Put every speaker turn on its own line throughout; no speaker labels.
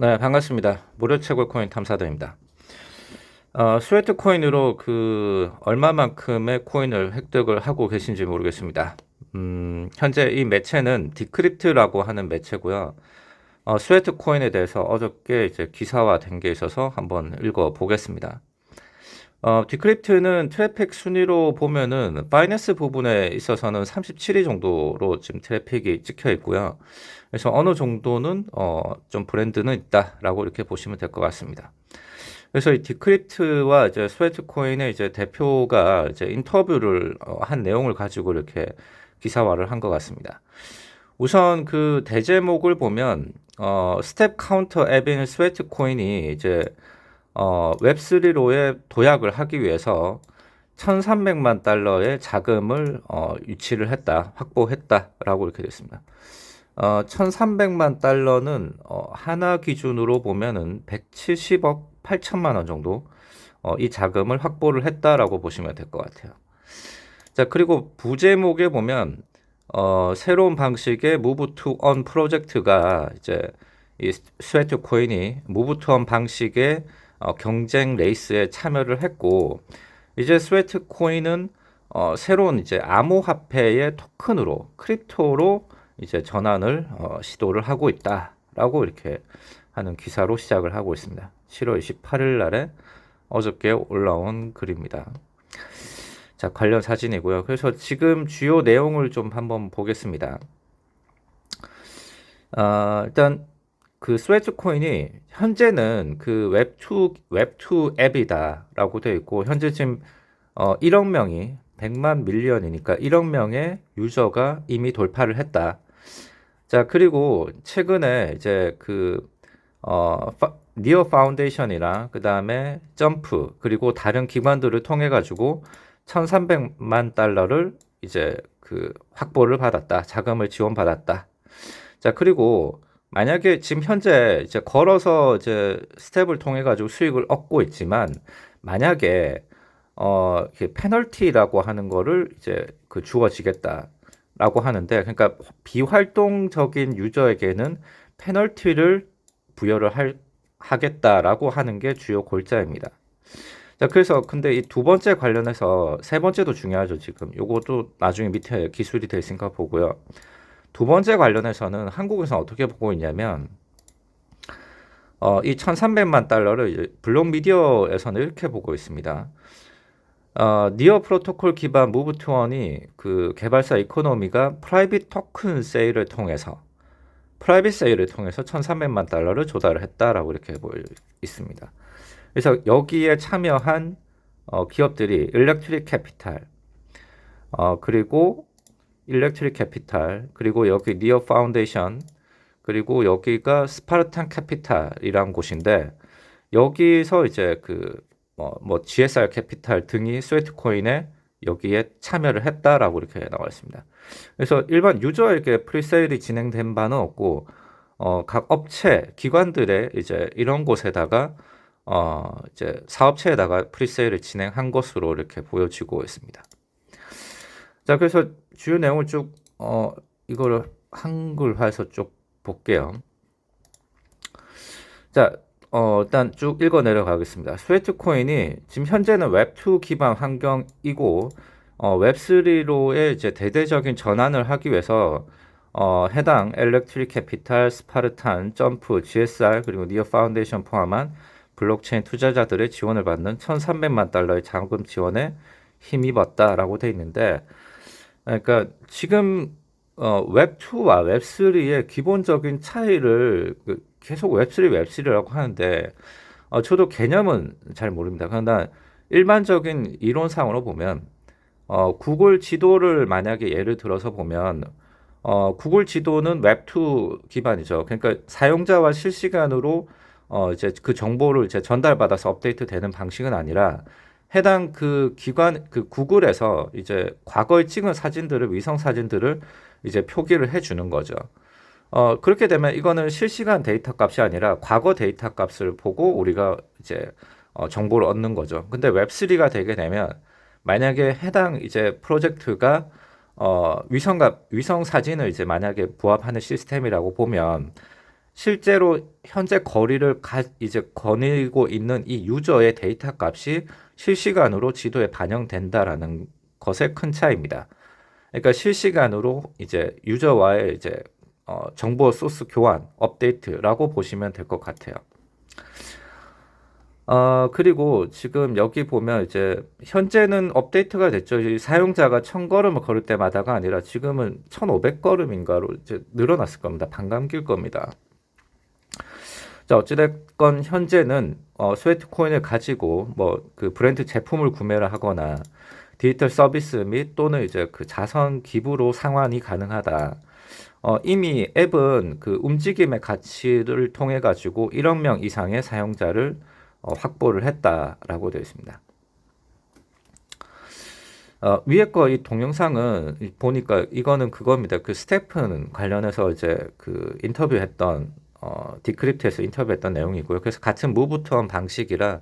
네, 반갑습니다. 무료 채굴 코인 탐사대입니다. 어, 스웨트 코인으로 그 얼마만큼의 코인을 획득을 하고 계신지 모르겠습니다. 음, 현재 이 매체는 디크립트라고 하는 매체고요. 어, 스웨트 코인에 대해서 어저께 이제 기사화된 게 있어서 한번 읽어 보겠습니다. 어, 디크립트는 트래픽 순위로 보면은 파이낸스 부분에 있어서는 37위 정도로 지금 트래픽이 찍혀 있고요. 그래서 어느 정도는 어, 좀 브랜드는 있다라고 이렇게 보시면 될 것 같습니다. 그래서 이 디크립트와 이제 스웨트 코인의 이제 대표가 이제 인터뷰를 어, 한 내용을 가지고 이렇게 기사화를 한 것 같습니다. 우선 그 대제목을 보면 어, 스텝 카운터 앱인 스웨트 코인이 이제 어, 웹3로의 도약을 하기 위해서 1,300만 달러의 자금을 어, 유치를 했다, 확보했다라고 이렇게 됐습니다. 어, 1,300만 달러는 어, 하나 기준으로 보면은 170억 8천만 원 정도 어, 이 자금을 확보를 했다라고 보시면 될 것 같아요. 자, 그리고 부제목에 보면 어, 새로운 방식의 무브 투언 프로젝트가 이제 이 스웨트 코인이 무브 투언 방식의 어, 경쟁 레이스에 참여를 했고 이제 스웨트 코인은 어, 새로운 이제 암호화폐의 토큰으로 크립토로 이제 전환을 어, 시도를 하고 있다라고 이렇게 하는 기사로 시작을 하고 있습니다. 7월 28일 날에 어저께 올라온 글입니다. 자, 관련 사진이고요. 그래서 지금 주요 내용을 좀 한번 보겠습니다. 어, 일단 그 스웨트 코인이 현재는 그 웹2 웹2 앱이다라고 되어 있고 현재 지금 어 1억 명이 100만 밀리언이니까 1억 명의 유저가 이미 돌파를 했다. 자, 그리고 최근에 이제 그 어, 니어 파운데이션이랑 그다음에 점프 그리고 다른 기관들을 통해 가지고 1,300만 달러를 이제 그 확보를 받았다. 자금을 지원받았다. 자, 그리고 만약에 지금 현재 이제 걸어서 이제 스텝을 통해 가지고 수익을 얻고 있지만 만약에 어, 페널티라고 하는 거를 이제 그 주어지겠다라고 하는데 그러니까 비활동적인 유저에게는 페널티를 부여를 할, 하겠다라고 하는 게 주요 골자입니다. 자, 그래서 근데 이 두 번째 관련해서 세 번째도 중요하죠, 지금. 요것도 나중에 밑에 기술이 될 있으니까 보고요. 두 번째 관련해서는 한국에서 어떻게 보고 있냐면 어, 이 1,300만 달러를 블록 미디어에서는 이렇게 보고 있습니다. 어, 니어 프로토콜 기반 무브 투원이 그 개발사 이코노미가 프라이빗 토큰 세일을 통해서 프라이빗 세일을 통해서 1,300만 달러를 조달을 했다라고 이렇게 보여 있습니다. 그래서 여기에 참여한 어, 기업들이 일렉트릭 캐피탈 어, 그리고 일렉트릭 캐피탈 그리고 여기 니어 파운데이션 그리고 여기가 스파르탄 캐피탈이란 곳인데 여기서 이제 그 뭐, 뭐 GSR 캐피탈 등이 스웨트 코인에 여기에 참여를 했다라고 이렇게 나와 있습니다. 그래서 일반 유저에게 프리세일이 진행된 바는 없고 어, 각 업체 기관들의 이제 이런 곳에다가 어, 이제 사업체에다가 프리세일을 진행한 것으로 이렇게 보여지고 있습니다. 자, 그래서 주요 내용을 쭉 어, 이거를 한글화해서 쭉 볼게요. 자, 어, 일단 쭉 읽어 내려가겠습니다. 스웨트 코인이 지금 현재는 웹2 기반 환경이고 어, 웹3로의 이제 대대적인 전환을 하기 위해서 어, 해당 엘렉트릭 캐피탈, 스파르탄, 점프, GSR 그리고 니어 파운데이션 포함한 블록체인 투자자들의 지원을 받는 1,300만 달러의 자금 지원에 힘입었다라고 돼 있는데 그러니까 지금 어, 웹2와 웹3의 기본적인 차이를 그 계속 웹3, 웹3라고 하는데 어, 저도 개념은 잘 모릅니다. 그러나 일반적인 이론상으로 보면 어, 구글 지도를 만약에 예를 들어서 보면 어, 구글 지도는 웹2 기반이죠. 그러니까 사용자와 실시간으로 어, 이제 그 정보를 이제 전달받아서 업데이트 되는 방식은 아니라 해당 그 기관 그 구글에서 이제 과거에 찍은 사진들을 위성 사진들을 이제 표기를 해 주는 거죠. 어, 그렇게 되면 이거는 실시간 데이터 값이 아니라 과거 데이터 값을 보고 우리가 이제 어, 정보를 얻는 거죠. 근데 웹3가 되게 되면 만약에 해당 이제 프로젝트가 어, 위성값, 위성 사진을 이제 만약에 부합하는 시스템이라고 보면 실제로 현재 거리를 가, 이제 거니고 있는 이 유저의 데이터 값이 실시간으로 지도에 반영된다라는 것의 큰 차이입니다. 그러니까 실시간으로 이제 유저와의 이제 어, 정보 소스 교환, 업데이트라고 보시면 될 것 같아요. 어, 그리고 지금 여기 보면 이제 현재는 업데이트가 됐죠. 이 사용자가 1000걸음을 걸을 때마다가 아니라 지금은 1500걸음인가로 이제 늘어났을 겁니다. 반감길 겁니다. 자, 어찌됐건 현재는 어, 스웨트 코인을 가지고 뭐 그 브랜드 제품을 구매를 하거나 디지털 서비스 및 또는 이제 그 자선 기부로 상환이 가능하다. 어, 이미 앱은 그 움직임의 가치를 통해 가지고 1억 명 이상의 사용자를 어, 확보를 했다라고 되어 있습니다. 어, 위에 거 이 동영상은 보니까 이거는 그겁니다. 그 스테픈 관련해서 이제 그 인터뷰했던 어, 디크립트에서 인터뷰했던 내용이고요. 그래서 같은 무브투원 방식이라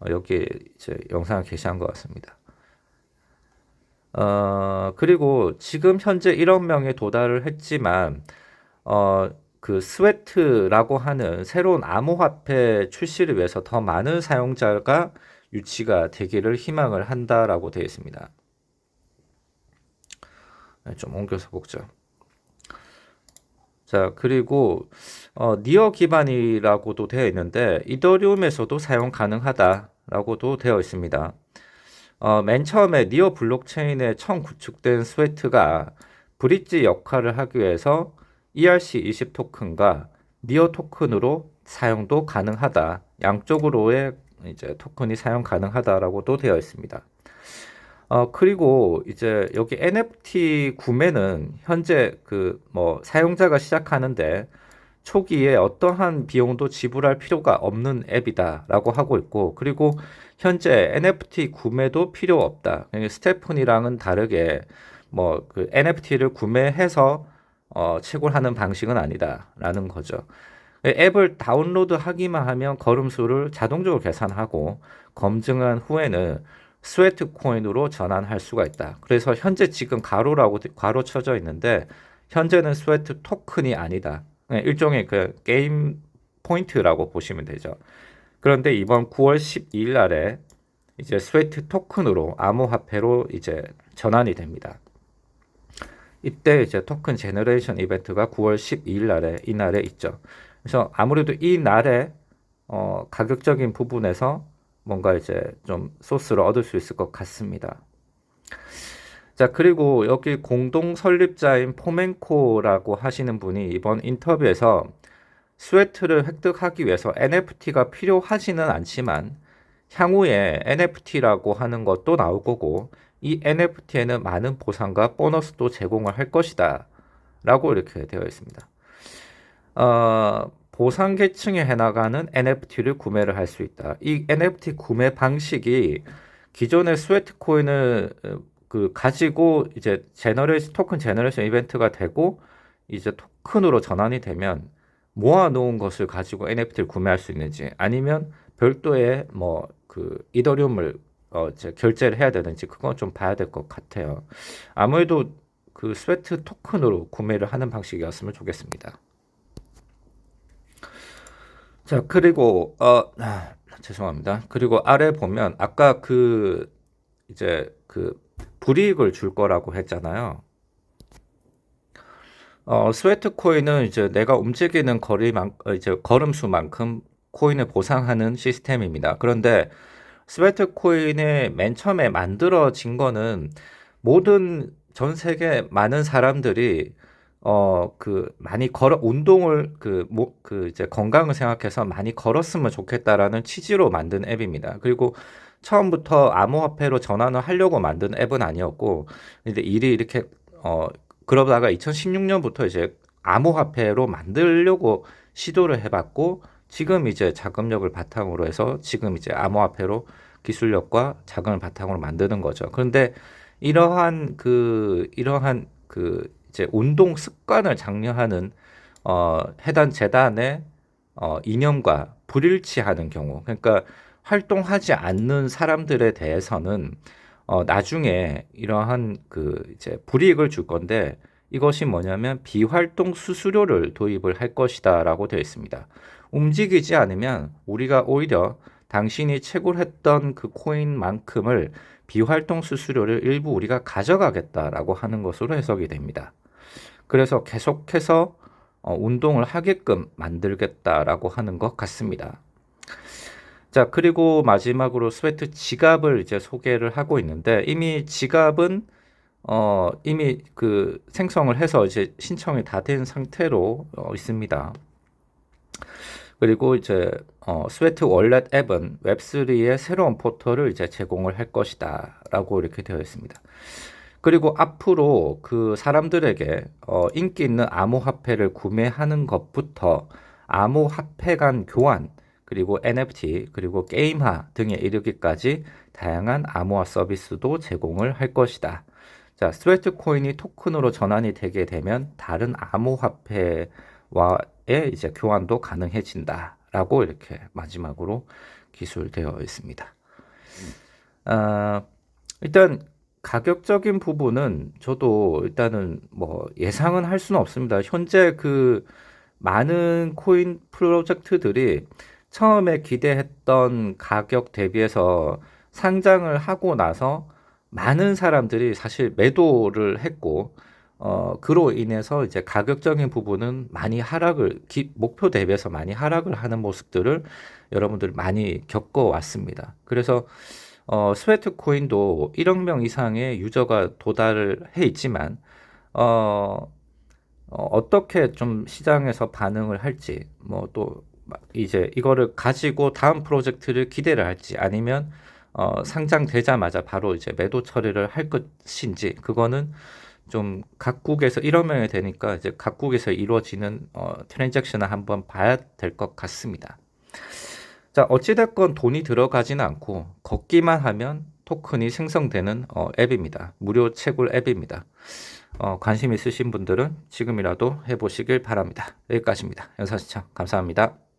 어, 여기 이제 영상을 게시한 것 같습니다. 어, 그리고 지금 현재 1억 명에 도달을 했지만 어, 그 스웨트라고 하는 새로운 암호화폐 출시를 위해서 더 많은 사용자가 유치가 되기를 희망을 한다라고 되어 있습니다. 네, 좀 옮겨서 보죠. 자, 그리고 어, 니어 기반이라고도 되어 있는데 이더리움에서도 사용 가능하다라고도 되어 있습니다. 어, 맨 처음에 니어 블록체인에 처음 구축된 스웨트가 브릿지 역할을 하기 위해서 ERC20 토큰과 니어 토큰으로 사용도 가능하다. 양쪽으로의 이제 토큰이 사용 가능하다라고도 되어 있습니다. 어, 그리고 이제 여기 NFT 구매는 현재 그 뭐 사용자가 시작하는데 초기에 어떠한 비용도 지불할 필요가 없는 앱이다라고 하고 있고 그리고 현재 NFT 구매도 필요 없다. 스테픈이랑은 다르게 뭐 그 NFT를 구매해서 어, 채굴하는 방식은 아니다라는 거죠. 앱을 다운로드 하기만 하면 걸음수를 자동적으로 계산하고 검증한 후에는 스웨트 코인으로 전환할 수가 있다. 그래서 현재 지금 가로라고 가로 쳐져 있는데 현재는 스웨트 토큰이 아니다. 네, 일종의 그 게임 포인트라고 보시면 되죠. 그런데 이번 9월 12일 날에 이제 스웨트 토큰으로 암호화폐로 이제 전환이 됩니다. 이때 이제 토큰 제너레이션 이벤트가 9월 12일 날에 이날에 있죠. 그래서 아무래도 이 날에 어, 가격적인 부분에서 뭔가 이제 좀 소스를 얻을 수 있을 것 같습니다. 자, 그리고 여기 공동 설립자인 포멘코라고 하시는 분이 이번 인터뷰에서 스웨트를 획득하기 위해서 NFT가 필요하지는 않지만 향후에 NFT라고 하는 것도 나올 거고 이 NFT에는 많은 보상과 보너스도 제공을 할 것이다. 라고 이렇게 되어 있습니다. 어, 보상 계층에 해나가는 NFT를 구매를 할 수 있다. 이 NFT 구매 방식이 기존의 스웨트 코인을 어, 그 가지고 이제 제너레이션 토큰 제너레이션 이벤트가 되고 이제 토큰으로 전환이 되면 모아 놓은 것을 가지고 NFT를 구매할 수 있는지 아니면 별도의 뭐 그 이더리움을 어 이제 결제를 해야 되는지 그건 좀 봐야 될 것 같아요. 아무래도 그 스웨트 토큰으로 구매를 하는 방식이었으면 좋겠습니다. 자, 그리고 어 아, 죄송합니다. 그리고 아래 보면 아까 그 이제 그 불이익을 줄 거라고 했잖아요. 어, 스웨트 코인은 이제 내가 움직이는 거리만 어, 이제 걸음수만큼 코인을 보상하는 시스템입니다. 그런데 스웨트 코인의 맨 처음에 만들어진 거는 모든 전 세계 많은 사람들이 어 그 많이 걸어 운동을 그뭐그 뭐, 그 이제 건강을 생각해서 많이 걸었으면 좋겠다라는 취지로 만든 앱입니다. 그리고 처음부터 암호화폐로 전환을 하려고 만든 앱은 아니었고 근데 일이 이렇게 어 그러다가 2016년부터 이제 암호화폐로 만들려고 시도를 해봤고 지금 이제 자금력을 바탕으로 해서 지금 이제 암호화폐로 기술력과 자금을 바탕으로 만드는 거죠. 그런데 이러한 그 이러한 그 이제 운동 습관을 장려하는 어 해당 재단의 어 이념과 불일치하는 경우, 그러니까 활동하지 않는 사람들에 대해서는 어 나중에 이러한 그 이제 불이익을 줄 건데 이것이 뭐냐면 비활동 수수료를 도입을 할 것이다라고 되어 있습니다. 움직이지 않으면 우리가 오히려 당신이 채굴했던 그 코인만큼을 비활동 수수료를 일부 우리가 가져가겠다라고 하는 것으로 해석이 됩니다. 그래서 계속해서 어, 운동을 하게끔 만들겠다라고 하는 것 같습니다. 자, 그리고 마지막으로 스웨트 지갑을 이제 소개를 하고 있는데 이미 지갑은 어, 이미 그 생성을 해서 이제 신청이 다 된 상태로 어, 있습니다. 그리고 이제 어, 스웨트 월렛 앱은 웹3의 새로운 포털을 이제 제공을 할 것이다라고 이렇게 되어 있습니다. 그리고 앞으로 그 사람들에게 어, 인기 있는 암호화폐를 구매하는 것부터 암호화폐 간 교환, 그리고 NFT, 그리고 게임화 등에 이르기까지 다양한 암호화 서비스도 제공을 할 것이다. 자, 스웨트 코인이 토큰으로 전환이 되게 되면 다른 암호화폐와의 이제 교환도 가능해진다라고 이렇게 마지막으로 기술되어 있습니다. 아, 일단 가격적인 부분은 저도 일단은 뭐 예상은 할 수는 없습니다. 현재 그 많은 코인 프로젝트들이 처음에 기대했던 가격 대비해서 상장을 하고 나서 많은 사람들이 사실 매도를 했고 어 그로 인해서 이제 가격적인 부분은 많이 하락을 기, 목표 대비해서 많이 하락을 하는 모습들을 여러분들 많이 겪어 왔습니다. 그래서 어 스웨트 코인도 1억 명 이상의 유저가 도달을 해 있지만 어, 어 어떻게 좀 시장에서 반응을 할지 뭐 또 이제 이거를 가지고 다음 프로젝트를 기대를 할지 아니면 어, 상장되자마자 바로 이제 매도 처리를 할 것인지 그거는 좀 각국에서 1억 명이 되니까 이제 각국에서 이루어지는 어, 트랜잭션을 한번 봐야 될 것 같습니다. 자, 어찌됐건 돈이 들어가지는 않고 걷기만 하면 토큰이 생성되는 어, 앱입니다. 무료 채굴 앱입니다. 어, 관심 있으신 분들은 지금이라도 해보시길 바랍니다. 여기까지입니다. 연사 시청 감사합니다.